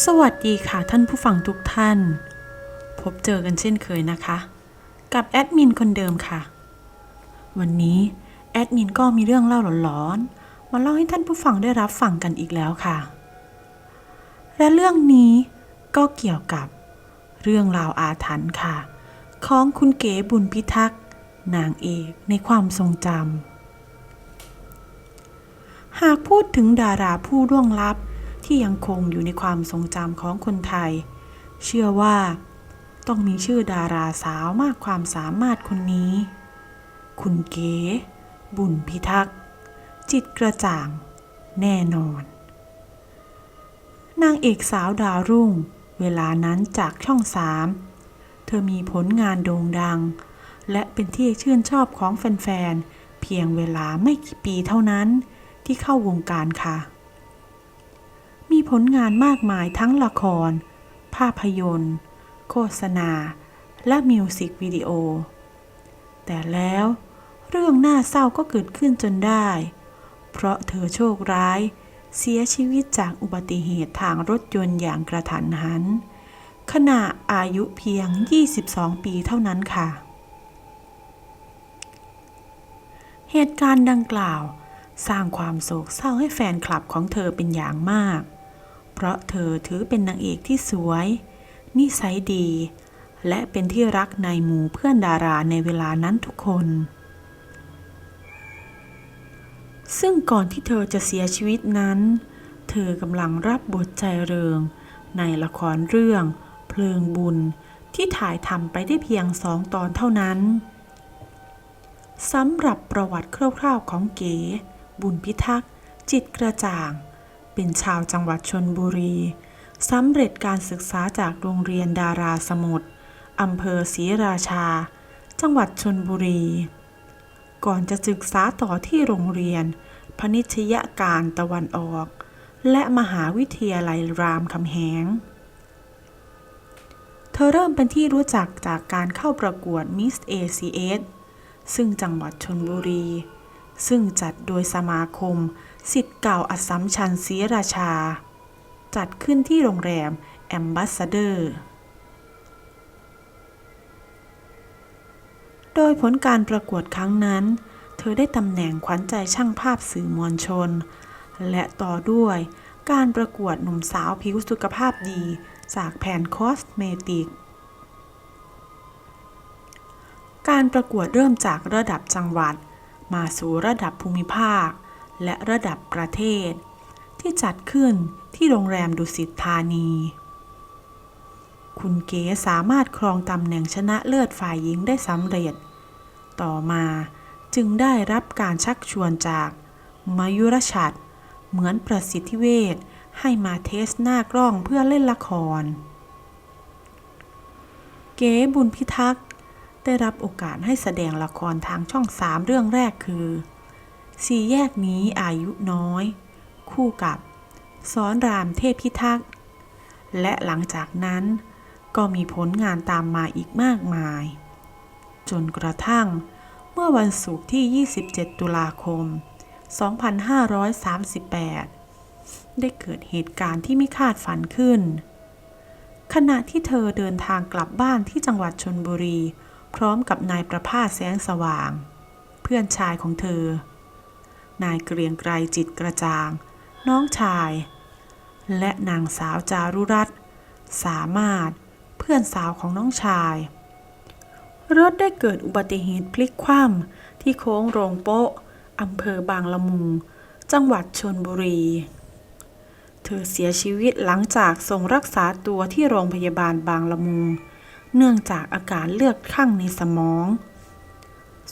สวัสดีค่ะท่านผู้ฟังทุกท่าน พบเจอกันเช่นเคยนะคะ กับแอดมินคนเดิมค่ะ วันนี้แอดมินก็มีเรื่องเล่าหลอนๆมาเล่าให้ท่านผู้ฟังได้รับฟังกันอีกแล้วค่ะ และเรื่องนี้ก็เกี่ยวกับเรื่องราวอาถรรพ์ค่ะ ของคุณเก๋บุญพิทักษ์นางเอกในความทรงจำหากพูดถึงดาราผู้ร่วงลับ ที่ยังคงอยู่ในความทรงจำของคนไทย เชื่อว่า ต้องมีชื่อดาราสาวมากความสามารถคนนี้ คุณเก๋ บุญพิทักษ์ จิตกระจ่าง แน่นอน นางเอกสาวดาวรุ่ง เวลานั้นจากช่องสามเธอมีผลงานโด่งดัง และเป็นที่ชื่นชอบของแฟนๆ เพียงเวลาไม่กี่ปีเท่านั้นที่เข้าวงการค่ะ มีผลงานมากมายทั้งละคร ภาพยนตร์ โฆษณา และมิวสิกวิดีโอ แต่แล้วเรื่องน่าเศร้าก็เกิดขึ้นจนได้ เพราะเธอโชคร้ายเสียชีวิตจากอุบัติเหตุทางรถยนต์อย่างกระทันหัน ขณะอายุเพียง 22 ปีเท่านั้นค่ะ เหตุการณ์ดังกล่าว สร้างความโศกเศร้าให้แฟนคลับของเธอเป็นอย่างมาก เพราะเธอถือเป็นนางเอกที่สวย นิสัยดี และเป็นที่รักในหมู่เพื่อนดาราในเวลานั้นทุกคน ซึ่งก่อนที่เธอจะเสียชีวิตนั้น เธอกำลังรับบทใจเริง ในละครเรื่อง เพลิงบุญที่ถ่ายทำไปได้เพียงสองตอนเท่านั้นสำหรับประวัติคร่าวๆของเก๋ บุญพิทักษ์ จิตกระจ่าง เป็นชาวจังหวัดชนบุรีสำเร็จการศึกษาจากโรงเรียนดาราสมุทรอำเภอศรีราชา จังหวัดชนบุรี ก่อนจะศึกษาต่อที่โรงเรียน พนิชยการตะวันออก และมหาวิทยาลัยรามคำแหง เธอเริ่มเป็นที่รู้จักจากการเข้าประกวด Miss ACS ซึ่งจังหวัดชนบุรี ซึ่งจัดโดยสมาคม สิทธิ์เก่าอัสสัมชัญศรีราชา จัดขึ้นที่โรงแรมแอมบ s สเดอร์ โดยผลการประกวดครั้งนั้น เธอได้ตำแหน่งขวัญใจช่างภาพสื่อมวลชน และต่อด้วยการประกวดหนุ่มสาวผิวสุขภาพดี จากแผนคอสเมติก การประกวดเริ่มจากระดับจังหวัด มาสู่ระดับภูมิภาค และระดับประเทศ ที่จัดขึ้นที่โรงแรมดุสิตธานี คุณเก๋สามารถครองตำแหน่งชนะเลิศฝ่ายหญิงได้สำเร็จ ต่อมาจึงได้รับการชักชวนจากมายุรชัด เหมือนประสิทธิเวชให้มาเทสหน้ากล้องเพื่อเล่นละคร เก๋บุญพิทักษ์ได้รับโอกาสให้แสดงละครทางช่องสามเรื่องแรกคือ สี่แยกนี้อายุน้อย คู่กับสอนรามเทพพิทักษ์ และหลังจากนั้นก็มีผลงานตามมาอีกมากมาย จนกระทั่งเมื่อวันศุกร์ที่ 27 ตุลาคม 2538 ได้เกิดเหตุการณ์ที่ไม่คาดฝันขึ้น ขณะที่เธอเดินทางกลับบ้านที่จังหวัดชนบุรี พร้อมกับนายประภาสแสงสว่าง เพื่อนชายของเธอ นายเกรียงไกรจิตกระจ่าง น้องชาย และนางสาวจารุรัตน์สามารถเพื่อนสาวของน้องชาย รถได้เกิดอุบัติเหตุพลิกคว่ำที่โค้งโรงโป๊ะอำเภอบางละมุง จังหวัดชนบุรี เธอเสียชีวิตหลังจากส่งรักษาตัวที่โรงพยาบาลบางละมุง เนื่องจากอาการเลือดข้างในสมอง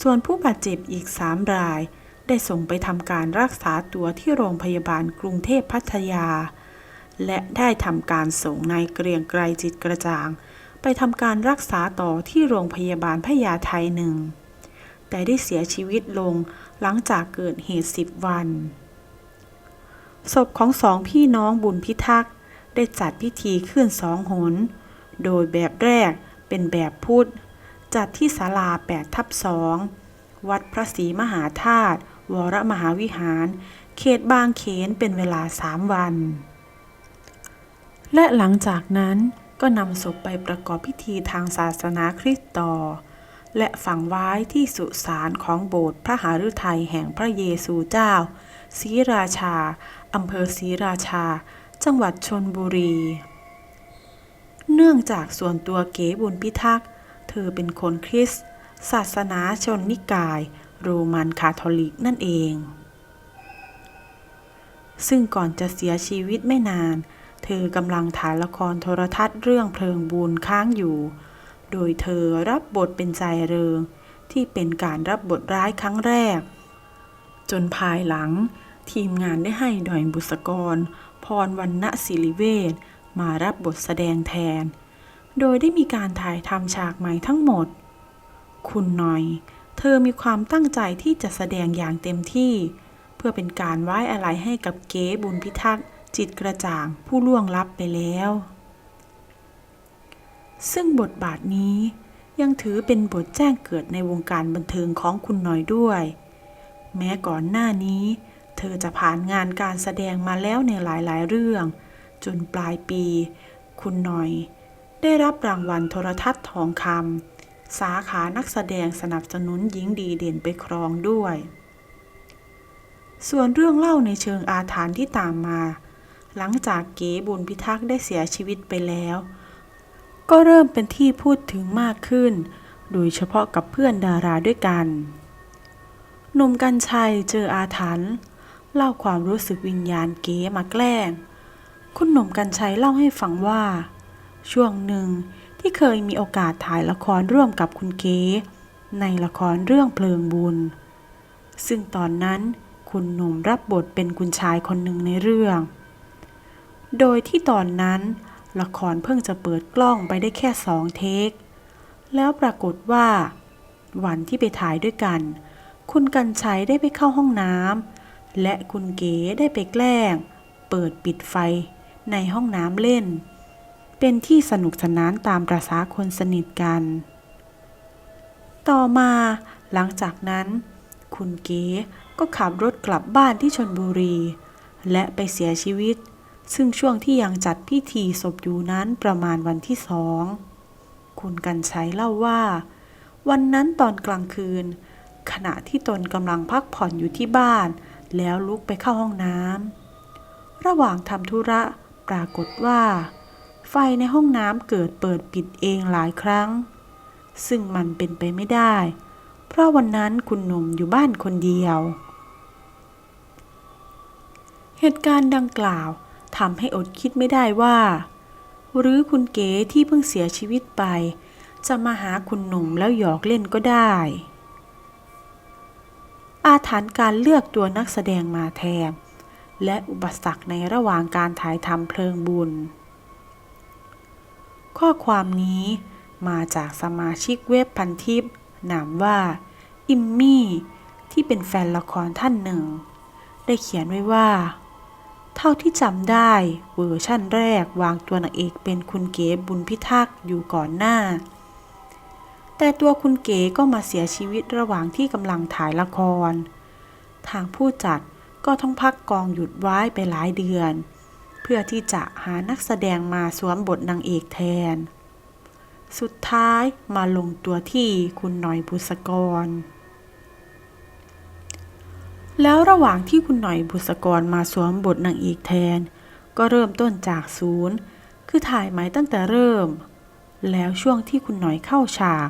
ส่วนผู้บาดเจ็บอีกสามราย ได้ส่งไปทำการรักษาตัวที่โรงพยาบาลกรุงเทพพัทยา และได้ทำการส่งนายเกรียงไกรจิตกระจ่าง ไปทำการรักษาต่อที่โรงพยาบาลพญาไทหนึ่ง แต่ได้เสียชีวิตลงหลังจากเกิดเหตุสิบวัน ศพของสองพี่น้องบุญพิทักษ์ได้จัดพิธีขึ้นสองหน โดยแบบแรกเป็นแบบพุทธจัดที่ศาลา8ทับสองวัดพระศรีมหาธาตุ วรมหาวิหาร เขตบางเขนเป็นเวลาสามวัน และหลังจากนั้นก็นำศพไปประกอบพิธีทางศาสนาคริสต์ต่อ และฝังไว้ที่สุสานของโบสถ์พระหฤทัยแห่งพระเยซูเจ้าศรีราชาอำเภอศรีราชา จังหวัดชนบุรี เนื่องจากส่วนตัวเก๋บุญพิทักษ์ เธอเป็นคนคริสต์ศาสนาชนนิกาย โรมันคาทอลิกนั่นเอง ซึ่งก่อนจะเสียชีวิตไม่นาน เธอกำลังถ่ายละครโทรทัศน์เรื่องเพลิงบุญค้างอยู่ โดยเธอรับบทเป็นใจเริง ที่เป็นการรับบทร้ายครั้งแรก จนภายหลังทีมงานได้ให้ดอยบุษกร พรวันณศิริเวชมารับบทแสดงแทน โดยได้มีการถ่ายทำฉากใหม่ทั้งหมด คุณหน่อย เธอมีความตั้งใจที่จะแสดงอย่างเต็มที่ เพื่อเป็นการไว้อะไรให้กับเก๋บุญพิทักษ์จิตกระจ่างผู้ล่วงลับไปแล้ว ซึ่งบทบาทนี้ยังถือเป็นบทแจ้งเกิดในวงการบันเทิงของคุณหน่อยด้วย แม้ก่อนหน้านี้ เธอจะผ่านงานการแสดงมาแล้วในหลายๆ เรื่อง จนปลายปี คุณหน่อย ได้รับรางวัลโทรทัศน์ทองคำ สาขานักแสดงสนับสนุนหญิงดีเด่นไปครองด้วย ส่วนเรื่องเล่าในเชิงอาถรรพ์ที่ตามมา หลังจากเก๋บุญพิทักษ์ได้เสียชีวิตไปแล้ว ก็เริ่มเป็นที่พูดถึงมากขึ้น โดยเฉพาะกับเพื่อนดาราด้วยกันหนุ่มกัญชัยเจออาถรรพ์เล่าความรู้สึกวิญญาณเก๋มาแกล้ง คุณหนุ่มกัญชัยเล่าให้ฟังว่า ช่วงหนึ่ง ที่เคยมีโอกาสถ่ายละครร่วมกับคุณเก๋ในละครเรื่องเพลิงบุญ ซึ่งตอนนั้นคุณหนุ่มรับบทเป็นคุณชายคนหนึ่งในเรื่อง โดยที่ตอนนั้นละครเพิ่งจะเปิดกล้องไปได้แค่สองเทค แล้วปรากฏว่า วันที่ไปถ่ายด้วยกัน คุณกัญชัยได้ไปเข้าห้องน้ำและคุณเก๋ได้ไปแกล้ง เปิดปิดไฟในห้องน้ำเล่น เป็นที่สนุกสนานตามประษาคนสนิทกัน ต่อมาหลังจากนั้น คุณเก๋ก็ขับรถกลับบ้านที่ชนบุรี และไปเสียชีวิต ซึ่งช่วงที่ยังจัดพิธีศพอยู่นั้นประมาณวันที่สอง คุณกันชัยเล่าว่า วันนั้นตอนกลางคืน ขณะที่ตนกำลังพักผ่อนอยู่ที่บ้าน แล้วลุกไปเข้าห้องน้ำระหว่างทำธุระปรากฏว่า ไฟในห้องน้ำเกิดเปิดปิดเองหลายครั้ง ซึ่งมันเป็นไปไม่ได้ เพราะวันนั้นคุณหนุ่มอยู่บ้านคนเดียว เหตุการณ์ดังกล่าวทำให้อดคิดไม่ได้ว่า หรือคุณเก๋ที่เพิ่งเสียชีวิตไป จะมาหาคุณหนุ่มแล้วหยอกเล่นก็ได้ อาถรรพ์การเลือกตัวนักแสดงมาแทนและอุปสรรคในระหว่างการถ่ายทำเพลิงบุญ ข้อความนี้มาจากสมาชิกเว็บพันทิปนามว่า อิมมี่ ที่เป็นแฟนละครท่านหนึ่ง ได้เขียนไว้ว่า เท่าที่จำได้เวอร์ชั่นแรกวางตัวนางเอกเป็นคุณเก๋บุญพิทักษ์อยู่ก่อนหน้า แต่ตัวคุณเก๋ก็มาเสียชีวิตระหว่างที่กำลังถ่ายละคร ทางผู้จัดก็ต้องพักกองหยุดไว้ไปหลายเดือนเเพื่อที่จะหานักแสดงมาสวมบทนางเอกแทน สุดท้ายมาลงตัวที่คุณหน่อยบุษกร แล้วระหว่างที่คุณหน่อยบุษกรมาสวมบทนางเอกแทน ก็เริ่มต้นจากศูนย์ คือถ่ายไหมตั้งแต่เริ่ม แล้วช่วงที่คุณหน่อยเข้าฉาก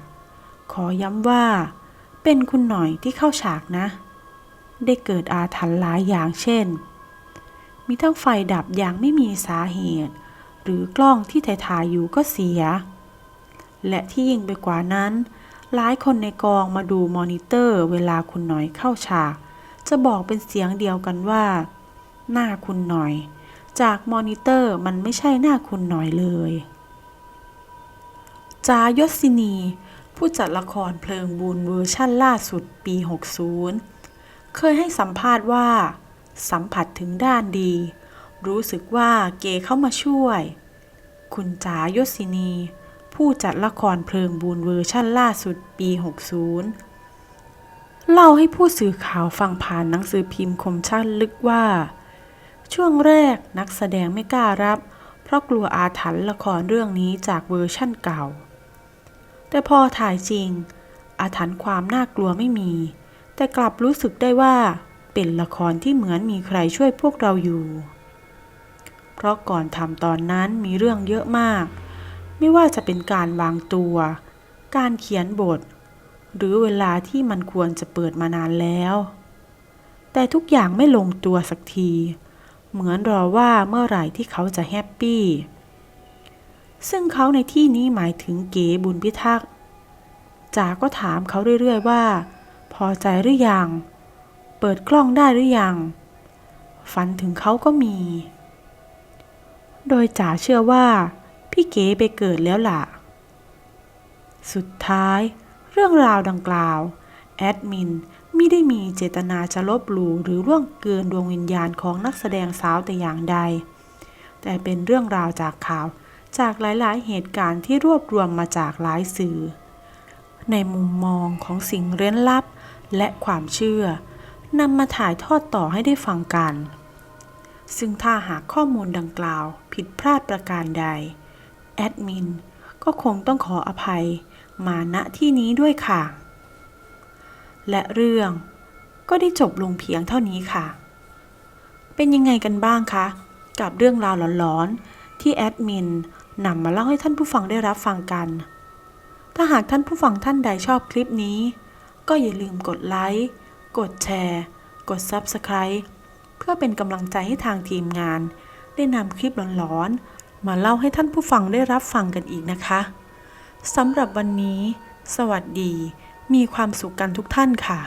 ขอย้ำว่า เป็นคุณหน่อยที่เข้าฉากนะ ได้เกิดอาถรรพ์หลายอย่างเช่น มีทั้งไฟดับอย่างไม่มีสาเหตุ หรือกล้องที่ถ่ายๆอยู่ก็เสีย และที่ยิ่งไปกว่านั้น หลายคนในกองมาดูมอนิเตอร์เวลาคุณหน่อยเข้าฉาก จะบอกเป็นเสียงเดียวกันว่า หน้าคุณหน่อย จากมอนิเตอร์มันไม่ใช่หน้าคุณหน่อยเลยจายศินี ผู้จัดละครเพลิงบุญเวอร์ชั่นล่าสุดปี 60 เคยให้สัมภาษณ์ว่า สัมผัสถึงด้านดี รู้สึกว่าเกเข้ามาช่วย คุณจ๋ายศินี ผู้จัดละครเพลิงบุญเวอร์ชั่นล่าสุดปี 60 เล่าให้ผู้สื่อข่าวฟังผ่านหนังสือพิมพ์คมชัดลึกว่า ช่วงแรกนักแสดงไม่กล้ารับ เพราะกลัวอาถรรพ์ละครเรื่องนี้จากเวอร์ชั่นเก่า แต่พอถ่ายจริง อาถรรพ์ความน่ากลัวไม่มี แต่กลับรู้สึกได้ว่า เป็นละครที่เหมือนมีใครช่วยพวกเราอยู่ เพราะก่อนทำตอนนั้นมีเรื่องเยอะมาก ไม่ว่าจะเป็นการวางตัว การเขียนบท หรือเวลาที่มันควรจะเปิดมานานแล้ว แต่ทุกอย่างไม่ลงตัวสักที เหมือนรอว่าเมื่อไหร่ที่เขาจะแฮปปี้ซึ่งเขาในที่นี้หมายถึงเก๋บุญพิทักษ์จาก็ถามเขาเรื่อยๆว่า พอใจหรือยัง เปิดกล้องได้หรือยัง ฝันถึงเขาก็มี โดยจ๋าเชื่อว่า พี่เก๋ไปเกิดแล้วล่ะ สุดท้าย เรื่องราวดังกล่าว แอดมินไม่ได้มีเจตนาจะลบหลู่หรือร่วงเกินดวงวิญญาณของนักแสดงสาวแต่อย่างใด แต่เป็นเรื่องราวจากข่าวจากหลาย ๆ เหตุการณ์ที่รวบรวมมาจากหลายสื่อ ในมุมมองของสิ่งเร้นลับและความเชื่อ นำมาถ่ายทอดต่อให้ได้ฟังกัน ซึ่งถ้าหากข้อมูลดังกล่าวผิดพลาดประการใด แอดมินก็คงต้องขออภัยมาณที่นี้ด้วยค่ะ และเรื่องก็ได้จบลงเพียงเท่านี้ค่ะ เป็นยังไงกันบ้างคะ กับเรื่องราวหลอนๆ ที่แอดมินนำมาเล่าให้ท่านผู้ฟังได้รับฟังกัน ถ้าหากท่านผู้ฟังท่านใดชอบคลิปนี้ ก็อย่าลืมกดไลค์ กดแชร์ กด Subscribe เพื่อเป็นกำลังใจให้ทางทีมงาน ได้นำคลิปหลอนๆ มาเล่าให้ท่านผู้ฟังได้รับฟังกันอีกนะคะสำหรับวันนี้ สวัสดี มีความสุขกันทุกท่านค่ะ